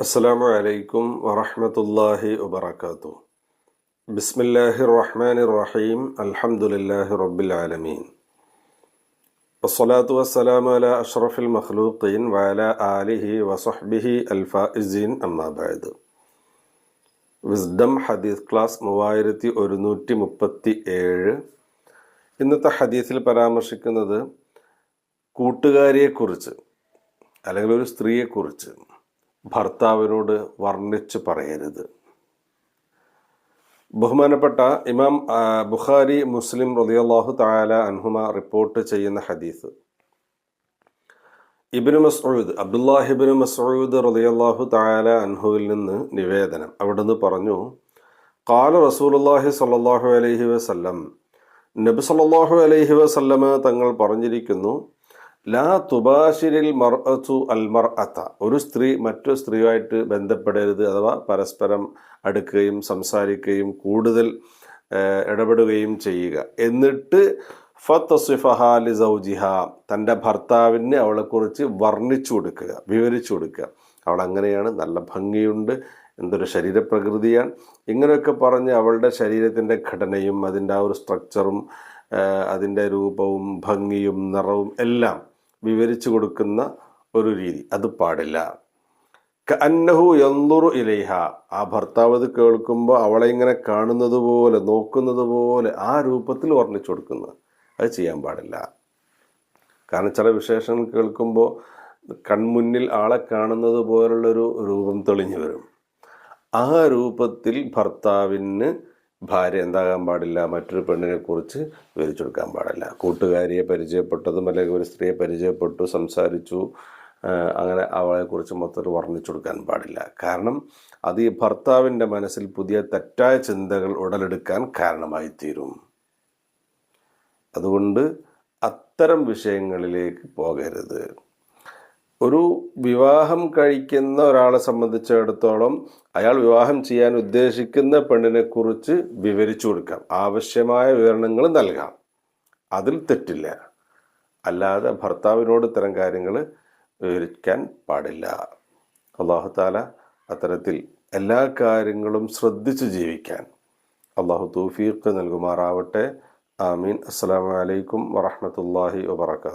അസ്സലാമു അലൈക്കും വറഹ്മത്തുള്ളാഹി വബറകാതുഹു ബിസ്മില്ലാഹിർ റഹ്മാനിർ റഹീം അൽഹംദുലില്ലാഹി റബ്ബിൽ ആലമീൻ വസ്സലാത്തു വസ്സലാമു അലാ അഷ്റഫിൽ മഖ്ലൂഖീൻ വഅലാ ആലിഹി വസഹ്ബിഹി അൽഫായിസീൻ അമ്മാ ബഅദ് വിസ്ഡം ഹദീസ് ക്ലാസ് മൂവായിരത്തി ഒരുന്നൂറ്റി മുപ്പത്തി ഏഴ്. ഇന്നത്തെ ഹദീസിൽ പരാമർശിക്കുന്നത് കൂട്ടുകാരിയെക്കുറിച്ച് അല്ലെങ്കിൽ ഒരു സ്ത്രീയെക്കുറിച്ച് ഭർത്താവിനോട് വർണിച്ച് പറയരുത്. ബഹുമാനപ്പെട്ട ഇമാം ബുഖാരി മുസ്ലിം റളിയല്ലാഹു തആല അൻഹുമ റിപ്പോർട്ട് ചെയ്യുന്ന ഹദീസ്. ഇബ്നു മസ്ഊദ് അബ്ദുല്ലാഹിബിന് മസ്ഊദ് റളിയല്ലാഹു തആല അൻഹുവിൽ നിന്ന് നിവേദനം. അവിടുന്ന് പറഞ്ഞു ഖാല റസൂലുള്ളാഹി സ്വല്ലല്ലാഹു അലൈഹി വസല്ലം നബി സല്ലാഹു അലൈഹി വസല്ലമ തങ്ങൾ പറഞ്ഞിരിക്കുന്നു ലാ തുബാഷിരിൽ മർഅത്തു അൽ മർഅത്ത ഒരു സ്ത്രീ മറ്റു സ്ത്രീയുമായിട്ട് ബന്ധപ്പെടരുത് അഥവാ പരസ്പരം അടുക്കുകയും സംസാരിക്കുകയും കൂടുതൽ ഇടപെടുകയും ചെയ്യുക. എന്നിട്ട് ഫത്തസിഫഹാലി സൗജിഹ. തന്റെ ഭർത്താവിന് അവളെക്കുറിച്ച് വർണിച്ചു കൊടുക്കുക വിവരിച്ചു കൊടുക്കുക. അവൾ അങ്ങനെയാണ് നല്ല ഭംഗിയുണ്ട് എന്തൊരു ശരീരപ്രകൃതിയാണ്. ഇങ്ങനെയൊക്കെ പറഞ്ഞ് അവളുടെ ശരീരത്തിന്റെ ഘടനയും അതിന്റെ ആ ഒരു സ്ട്രക്ചറും അതിന്റെ രൂപവും ഭംഗിയും നിറവും എല്ലാം വിവരിച്ചു കൊടുക്കുന്ന ഒരു രീതി. അത് പാടില്ല. അന്നഹു യന്തുറു ഇലൈഹ. ആ ഭർത്താവ് അത് കേൾക്കുമ്പോൾ അവളെ ഇങ്ങനെ കാണുന്നത് പോലെ നോക്കുന്നത് പോലെ ആ രൂപത്തിൽ വർണിച്ചു കൊടുക്കുന്നത് അത് ചെയ്യാൻ പാടില്ല. കാരണം ചില വിശേഷങ്ങൾ കേൾക്കുമ്പോൾ കൺമുന്നിൽ ആളെ കാണുന്നത് പോലുള്ളൊരു രൂപം തെളിഞ്ഞു വരും. ആ രൂപത്തിൽ ഭർത്താവിന് ഭാര്യ എന്താകാൻ പാടില്ല മറ്റൊരു പെണ്ണിനെ കുറിച്ച് വിവരിച്ചു കൊടുക്കാൻ പാടില്ല. കൂട്ടുകാരിയെ പരിചയപ്പെട്ടതും അല്ലെങ്കിൽ ഒരു സ്ത്രീയെ പരിചയപ്പെട്ടു സംസാരിച്ചു അങ്ങനെ അവളെക്കുറിച്ച് മൊത്തത്തിൽ വർണിച്ചു കൊടുക്കാൻ പാടില്ല. കാരണം അത് ഈ ഭർത്താവിന്റെ മനസ്സിൽ പുതിയ തെറ്റായ ചിന്തകൾ ഉടലെടുക്കാൻ കാരണമായി തീരും അതുകൊണ്ട് അത്തരം വിഷയങ്ങളിലേക്ക് പോകരുത്. ഒരു വിവാഹം കഴിക്കുന്ന ഒരാളെ സംബന്ധിച്ചിടത്തോളം അയാൾ വിവാഹം ചെയ്യാൻ ഉദ്ദേശിക്കുന്ന പെണ്ണിനെ കുറിച്ച് വിവരിച്ചു കൊടുക്കാം. ആവശ്യമായ വിവരണങ്ങൾ നൽകാം. അതിൽ തെറ്റില്ല. അല്ലാതെ ഭർത്താവിനോട് ഇത്തരം കാര്യങ്ങൾ വിവരിക്കാൻ പാടില്ല. അള്ളാഹു താല അത്തരത്തിൽ എല്ലാ കാര്യങ്ങളും ശ്രദ്ധിച്ച് ജീവിക്കാൻ അള്ളാഹു തൗഫീഖ് നൽകുമാറാവട്ടെ. ആമീൻ. അസ്സലാമു അലൈക്കും വറഹ്മത്തുള്ളാഹി വബറകാതുഹു.